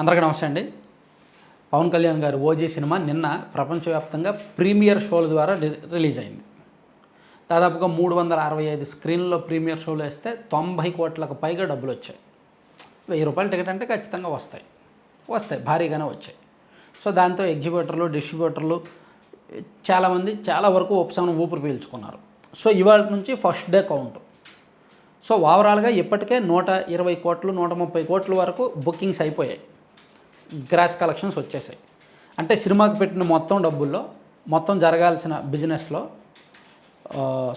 అందరికీ నమస్తే అండి. పవన్ కళ్యాణ్ గారు ఓజీ సినిమా నిన్న ప్రపంచవ్యాప్తంగా ప్రీమియర్ షోల ద్వారా రి- రిలీజ్ అయింది. దాదాపుగా మూడు వందల అరవై ఐదు స్క్రీన్లో ప్రీమియర్ షోలు వేస్తే తొంభై కోట్లకు పైగా డబ్బులు వచ్చాయి. వెయ్యి రూపాయల టికెట్ అంటే ఖచ్చితంగా వస్తాయి. వస్తాయి భారీగానే వచ్చాయి. సో దాంతో ఎగ్జిబ్యూటర్లు డిస్ట్రిబ్యూటర్లు చాలామంది చాలా వరకు ఉపశమనం ఊపిరి పీల్చుకున్నారు. సో ఇవాళ నుంచి ఫస్ట్ డే కౌంట్. సో ఓవరాల్గా ఇప్పటికే నూట ఇరవై కోట్లు నూట ముప్పై కోట్ల వరకు బుకింగ్స్ అయిపోయాయి. గ్రాస్ కలెక్షన్స్ వచ్చేసాయి. అంటే సినిమాకి పెట్టిన మొత్తం డబ్బుల్లో మొత్తం జరగాల్సిన బిజినెస్లో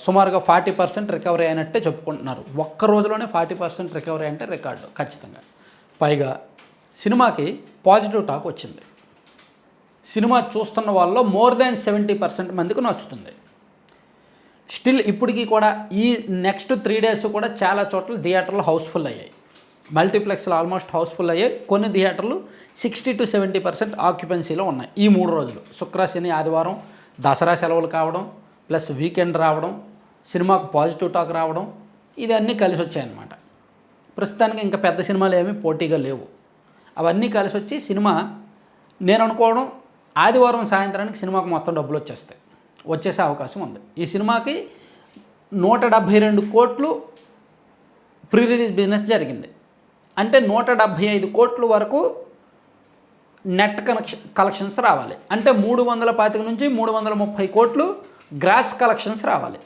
సుమారుగా ఫార్టీ పర్సెంట్ రికవరీ అయినట్టే చెప్పుకుంటున్నారు. ఒక్క రోజులోనే ఫార్టీ పర్సెంట్ రికవరీ అంటే రికార్డు ఖచ్చితంగా. పైగా సినిమాకి పాజిటివ్ టాక్ వచ్చింది. సినిమా చూస్తున్న వాళ్ళలో మోర్ దాన్ సెవెంటీ పర్సెంట్ మందికి నచ్చుతుంది. స్టిల్ ఇప్పటికీ కూడా ఈ నెక్స్ట్ త్రీ డేస్ కూడా చాలా చోట్ల థియేటర్లు హౌస్ఫుల్ అయ్యాయి. మల్టీప్లెక్స్లు ఆల్మోస్ట్ హౌస్ఫుల్ అయ్యాయి కొన్ని థియేటర్లు సిక్స్టీ టు సెవెంటీ పర్సెంట్ ఆక్యుపెన్సీలో ఉన్నాయి ఈ మూడు రోజులు. శుక్ర శని ఆదివారం దసరా సెలవులు కావడం ప్లస్ వీకెండ్ రావడం సినిమాకు పాజిటివ్ టాక్ రావడం ఇది అన్నీ కలిసి వచ్చాయన్నమాట. ప్రస్తుతానికి ఇంకా పెద్ద సినిమాలు ఏమీ పోటీగా లేవు. అవన్నీ కలిసి వచ్చి సినిమా నేను అనుకోవడం ఆదివారం సాయంత్రానికి సినిమాకు మొత్తం డబ్బులు వచ్చేస్తాయి. వచ్చేసే అవకాశం ఉంది. ఈ సినిమాకి నూట డెబ్భై రెండు కోట్లు ప్రీ రిలీజ్ బిజినెస్ జరిగింది. అంటే నూట డెబ్భై ఐదు కోట్ల వరకు నెట్ కనెక్షన్ కలెక్షన్స్ రావాలి. అంటే మూడు వందల పాతిక నుంచి మూడు వందల ముప్పై కోట్లు గ్రాస్ కలెక్షన్స్ రావాలి.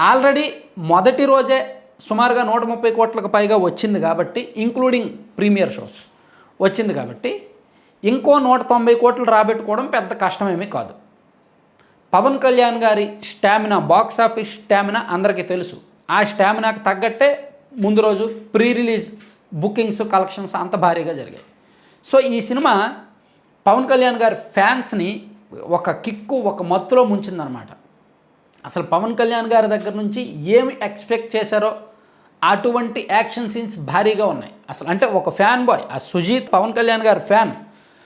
ఆల్రెడీ మొదటి రోజే సుమారుగా నూట ముప్పై కోట్లకు పైగా వచ్చింది కాబట్టి ఇంక్లూడింగ్ ప్రీమియర్ షోస్ వచ్చింది కాబట్టి ఇంకో నూట తొంభై కోట్లు రాబెట్టుకోవడం పెద్ద కష్టమేమీ కాదు. పవన్ కళ్యాణ్ గారి స్టామినా బాక్స్ ఆఫీస్ స్టామినా అందరికీ తెలుసు. ఆ స్టామినాకు తగ్గట్టే ముందు రోజు ప్రీ రిలీజ్ బుకింగ్స్ కలెక్షన్స్ అంత భారీగా జరిగాయి. సో ఈ సినిమా పవన్ కళ్యాణ్ గారి ఫ్యాన్స్ని ఒక కిక్కు ఒక మత్తులో ముంచిందనమాట. అసలు పవన్ కళ్యాణ్ గారి దగ్గర నుంచి ఏమి ఎక్స్పెక్ట్ చేశారో అటువంటి యాక్షన్ సీన్స్ భారీగా ఉన్నాయి. అసలు అంటే ఒక ఫ్యాన్ బాయ్ ఆ సుజీత్ పవన్ కళ్యాణ్ గారి ఫ్యాన్.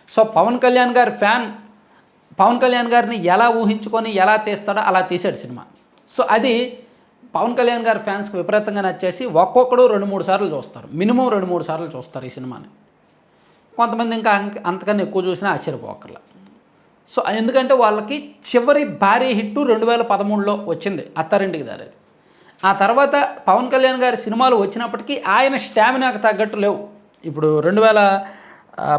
సో పవన్ కళ్యాణ్ గారి ఫ్యాన్ పవన్ కళ్యాణ్ గారిని ఎలా ఊహించుకొని ఎలా తీస్తాడో అలా తీశాడు సినిమా. సో అది పవన్ కళ్యాణ్ గారి ఫ్యాన్స్కి విపరీతంగా నచ్చేసి ఒక్కొక్కడు రెండు మూడు సార్లు చూస్తారు. మినిమం రెండు మూడు సార్లు చూస్తారు ఈ సినిమాని. కొంతమంది ఇంకా అంతకన్నా ఎక్కువ చూసినా ఆశ్చర్యపోకర్లా. సో ఎందుకంటే వాళ్ళకి చివరి భారీ హిట్టు రెండు వేల పదమూడులో వచ్చింది అత్తారింటికి దారేది. ఆ తర్వాత పవన్ కళ్యాణ్ గారి సినిమాలు వచ్చినప్పటికీ ఆయన స్టామినాకు తగ్గట్టు లేవు. ఇప్పుడు రెండు వేల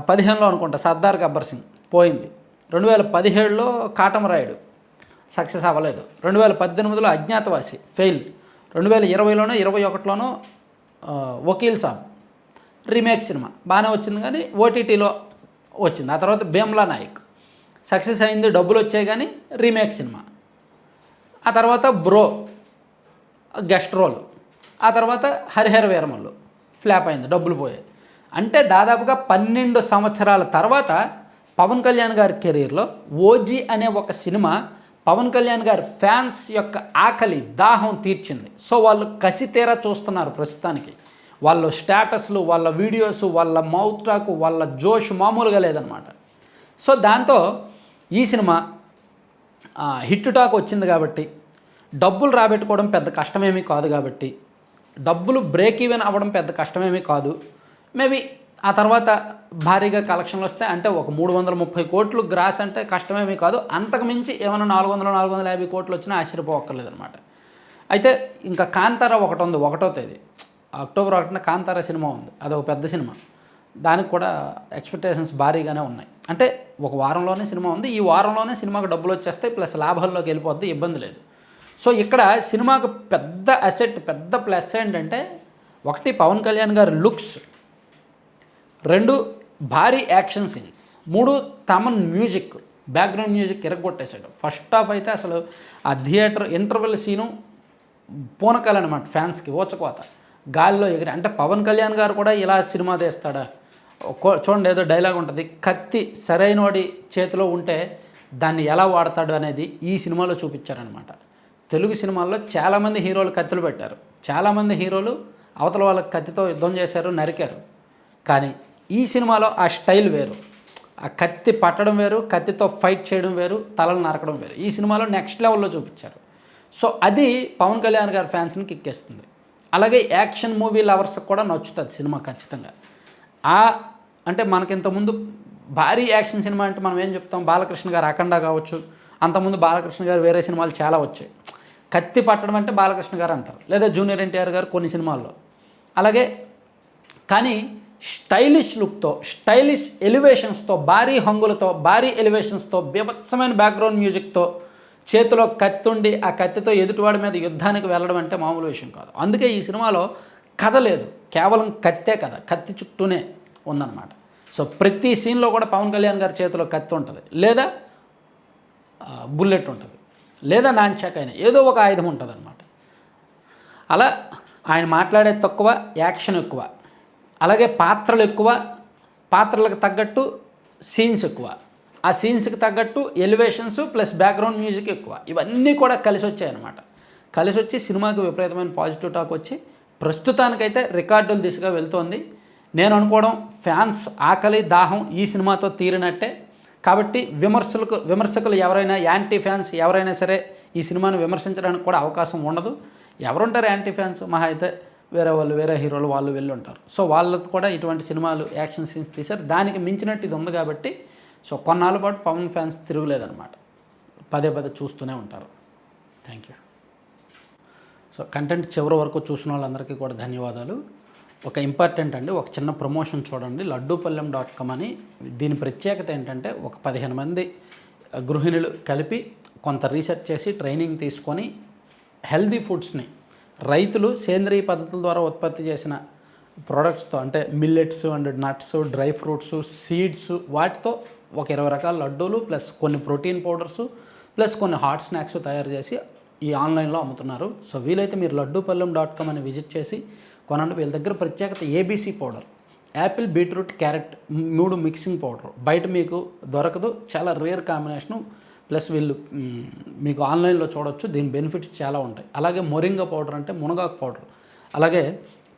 పదిహేనులో అనుకుంటా సర్దార్ గబ్బర్ సింగ్ పోయింది. రెండు వేల పదిహేడులో కాటమరాయుడు సక్సెస్ అవ్వలేదు. రెండు వేల పద్దెనిమిదిలో అజ్ఞాతవాసి ఫెయిల్. రెండు వేల ఇరవైలోనో ఇరవై ఒకటిలోనో వకీల్ సాబ్. రీమేక్ సినిమా. బాగానే వచ్చింది కానీ ఓటీటీలో వచ్చింది. ఆ తర్వాత భీమ్లా నాయక్. సక్సెస్ అయింది డబ్బులు వచ్చాయి కానీ రీమేక్ సినిమా. ఆ తర్వాత బ్రో గెస్ట్ రోల్. ఆ తర్వాత హరిహర వీరమల్లు. ఫ్లాప్ అయింది డబ్బులు పోయాయి. అంటే దాదాపుగా పన్నెండు సంవత్సరాల తర్వాత పవన్ కళ్యాణ్ గారి కెరీర్లో ఓజీ అనే ఒక సినిమా పవన్ కళ్యాణ్ గారి ఫ్యాన్స్ యొక్క ఆకలి దాహం తీర్చింది. సో వాళ్ళు కసి తీరా చూస్తున్నారు ప్రస్తుతానికి. వాళ్ళ స్టేటస్లు వాళ్ళ వీడియోస్ వాళ్ళ మౌత్ టాక్ వాళ్ళ జోష్ మామూలుగా లేదనమాట సో దాంతో ఈ సినిమా హిట్ టాక్ వచ్చింది కాబట్టి డబ్బులు రాబెట్టుకోవడం పెద్ద కష్టమేమీ కాదు కాబట్టి డబ్బులు బ్రేక్ ఈవెన్ అవ్వడం పెద్ద కష్టమేమీ కాదు. మేబీ ఆ తర్వాత భారీగా కలెక్షన్లు వస్తే అంటే ఒక మూడు వందల ముప్పై కోట్లు గ్రాస్ అంటే కష్టమేమీ కాదు. అంతకు మించి ఏమైనా నాలుగు వందల నాలుగు వందల యాభై కోట్లు వచ్చినా ఆశ్చర్యపోక్కర్లేదు అనమాట అయితే ఇంకా కాంతార ఒకటి ఉంది ఒకటో తేదీ. అక్టోబర్ ఒకటిన కాంతార సినిమా ఉంది. అదొక పెద్ద సినిమా. దానికి కూడా ఎక్స్పెక్టేషన్స్ భారీగానే ఉన్నాయి. అంటే ఒక వారంలోనే సినిమా ఉంది. ఈ వారంలోనే సినిమాకు డబ్బులు వచ్చేస్తాయి ప్లస్ లాభాల్లోకి వెళ్ళిపోద్ది ఇబ్బంది లేదు. సో ఇక్కడ సినిమాకు పెద్ద అసెట్ పెద్ద ప్లస్ ఏంటంటే ఒకటి పవన్ కళ్యాణ్ గారి లుక్స్ రెండు భారీ యాక్షన్ సీన్స్. మూడు తమన్ మ్యూజిక్ బ్యాక్గ్రౌండ్ మ్యూజిక్ ఎరగొట్టేశాడు ఫస్ట్ హాఫ్ అయితే అసలు ఆ థియేటర్ ఇంటర్వెల్ సీను పూనకాలన్నమాట ఫ్యాన్స్కి ఓచకోత. గాలిలో ఎగిరి అంటే పవన్ కళ్యాణ్ గారు కూడా ఇలా సినిమా తీస్తాడా? కో- చూడండి ఏదో డైలాగ్ ఉంటుంది. కత్తి సరైనవాడి చేతిలో ఉంటే దాన్ని ఎలా వాడతాడు అనేది ఈ సినిమాలో చూపించారనమాట తెలుగు సినిమాల్లో చాలామంది హీరోలు కత్తులు పెట్టారు. చాలామంది హీరోలు అవతల వాళ్ళకి కత్తితో యుద్ధం చేశారు నరికారు. కానీ ఈ సినిమాలో ఆ స్టైల్ వేరు. ఆ కత్తి పట్టడం వేరు కత్తితో ఫైట్ చేయడం వేరు తలలు నరకడం వేరు. ఈ సినిమాలో నెక్స్ట్ లెవెల్లో చూపించారు. సో అది పవన్ కళ్యాణ్ గారి ఫ్యాన్స్ని కిక్కేస్తుంది అలాగే యాక్షన్ మూవీ లవర్స్కి కూడా నచ్చుతుంది సినిమా ఖచ్చితంగా. ఆ అంటే మనకింతకుముందు భారీ యాక్షన్ సినిమా అంటే మనం ఏం చెప్తాం? బాలకృష్ణ గారు అఖండ కావచ్చు. అంతకుముందు బాలకృష్ణ గారు వేరే సినిమాలు చాలా వచ్చాయి. కత్తి పట్టడం అంటే బాలకృష్ణ గారు అంటారు. లేదా జూనియర్ ఎన్టీఆర్ గారు కొన్ని సినిమాల్లో. అలాగే కానీ స్టైలిష్ లుక్తో స్టైలిష్ ఎలివేషన్స్తో భారీ హంగులతో భారీ ఎలివేషన్స్తో బీభత్సమైన బ్యాక్గ్రౌండ్ మ్యూజిక్తో చేతిలో కత్తి ఉండి ఆ కత్తితో ఎదుటివాడి మీద యుద్ధానికి వెళ్ళడం అంటే మామూలు విషయం కాదు. అందుకే ఈ సినిమాలో కథ లేదు. కేవలం కత్తే కథ. కత్తి చుట్టూనే ఉందన్నమాట. సో ప్రతి సీన్లో కూడా పవన్ కళ్యాణ్ గారి చేతిలో కత్తి ఉంటుంది. లేదా బుల్లెట్ ఉంటుంది. లేదా నాంచాకైనా. ఏదో ఒక ఆయుధం ఉంటుంది అలా ఆయన మాట్లాడే తక్కువ యాక్షన్ ఎక్కువ. అలాగే పాత్రలు ఎక్కువ పాత్రలకు తగ్గట్టు సీన్స్ ఎక్కువ. ఆ సీన్స్కి తగ్గట్టు ఎలివేషన్స్ ప్లస్ బ్యాక్గ్రౌండ్ మ్యూజిక్ ఎక్కువ. ఇవన్నీ కూడా కలిసి వచ్చాయన్నమాట కలిసి వచ్చి సినిమాకి విపరీతమైన పాజిటివ్ టాక్ వచ్చి ప్రస్తుతానికైతే రికార్డుల దిశగా వెళ్తోంది. నేను అనుకోవడం ఫ్యాన్స్ ఆకలి దాహం ఈ సినిమాతో తీరినట్టే. కాబట్టి విమర్శలకు విమర్శకులు ఎవరైనా యాంటీ ఫ్యాన్స్ ఎవరైనా సరే ఈ సినిమాను విమర్శించడానికి కూడా అవకాశం ఉండదు. ఎవరుంటారు యాంటీ ఫ్యాన్స్? మహా అయితే వేరే వాళ్ళు వేరే హీరోలు వాళ్ళు వెళ్ళి ఉంటారు సో వాళ్ళకు కూడా ఇటువంటి సినిమాలు యాక్షన్ సీన్స్ తీశారు. దానికి మించినట్టు ఇది ఉంది కాబట్టి సో కొన్నాళ్ళ పాటు పవన్ ఫ్యాన్స్ తిరుగులేదన్నమాట. పదే పదే చూస్తూనే ఉంటారు. థ్యాంక్ యూ సో కంటెంట్ చివరి వరకు చూసిన వాళ్ళందరికీ కూడా ధన్యవాదాలు. ఒక ఇంపార్టెంట్ అండి ఒక చిన్న ప్రమోషన్ చూడండి. లడ్డూపల్లెం డాట్ కామ్ అని. దీని ప్రత్యేకత ఏంటంటే ఒక పదిహేను మంది గృహిణులు కలిపి కొంత రీసెర్చ్ చేసి ట్రైనింగ్ తీసుకొని హెల్దీ ఫుడ్స్ని రైతులు సేంద్రియ పద్ధతుల ద్వారా ఉత్పత్తి చేసిన ప్రోడక్ట్స్తో అంటే millets and nuts dry fruits seeds వాటితో ఒక ఇరవై రకాల లడ్డూలు ప్లస్ కొన్ని ప్రోటీన్ పౌడర్స్ ప్లస్ కొన్ని హాట్ స్నాక్స్ తయారు చేసి ఈ ఆన్లైన్లో అమ్ముతున్నారు. సో వీలైతే మీరు లడ్డూపల్లెం డాట్ కామ్ అని విజిట్ చేసి కొనండి. వీళ్ళ దగ్గర ప్రత్యేకత ABC powder apple beetroot carrot మూడు మిక్సింగ్ పౌడర్ బయట మీకు దొరకదు. చాలా రేర్ కాంబినేషను ప్లస్ వీళ్ళు మీకు ఆన్లైన్లో చూడొచ్చు దీని బెనిఫిట్స్ చాలా ఉంటాయి. అలాగే మొరింగా పౌడర్ అంటే మునగాకు పౌడర్ అలాగే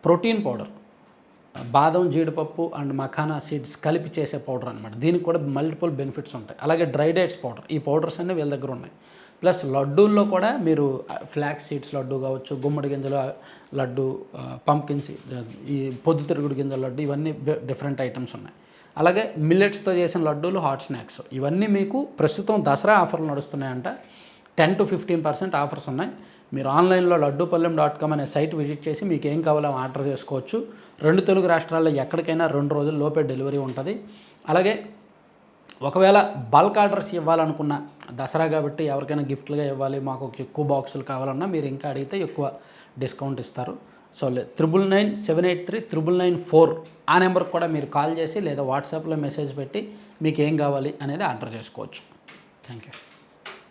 ప్రోటీన్ పౌడర్ బాదం జీడిపప్పు అండ్ మఖానా సీడ్స్ కలిపి చేసే పౌడర్ అనమాట దీనికి కూడా మల్టిపుల్ బెనిఫిట్స్ ఉంటాయి. అలాగే డ్రై డేట్స్ పౌడర్ ఈ పౌడర్స్ అన్నీ వీళ్ళ దగ్గర ఉన్నాయి. ప్లస్ లడ్డూల్లో కూడా మీరు ఫ్లాక్స్ సీడ్స్ లడ్డు కావచ్చు గుమ్మడి గింజల లడ్డు పంకిన్ ఈ పొద్దుతిరుగుడు గింజల లడ్డు ఇవన్నీ డిఫరెంట్ ఐటమ్స్ ఉన్నాయి. అలాగే మిల్లెట్స్తో చేసిన లడ్డూలు హాట్ స్నాక్స్ ఇవన్నీ మీకు ప్రస్తుతం దసరా ఆఫర్లు నడుస్తున్నాయంట. Ten to fifteen percent offers ఉన్నాయి. మీరు ఆన్లైన్లో లడ్డూపల్లెం డాట్ కామ్ అనే సైట్ విజిట్ చేసి మీకు ఏం కావాలో ఆర్డర్ చేసుకోవచ్చు. రెండు తెలుగు రాష్ట్రాల్లో ఎక్కడికైనా రెండు రోజుల లోపే డెలివరీ ఉంటుంది. అలాగే ఒకవేళ బల్క్ ఆర్డర్స్ ఇవ్వాలనుకున్న దసరా కాబట్టి ఎవరికైనా గిఫ్ట్లుగా ఇవ్వాలి మాకు ఎక్కువ బాక్సులు కావాలన్నా మీరు ఇంకా అడిగితే ఎక్కువ డిస్కౌంట్ ఇస్తారు. So triple nine seven eight three triple nine four ఆ నెంబర్కి కూడా మీరు కాల్ చేసి లేదా వాట్సాప్లో మెసేజ్ పెట్టి మీకు ఏం కావాలి అనేది ఆర్డర్ చేసుకోవచ్చు. Thank you.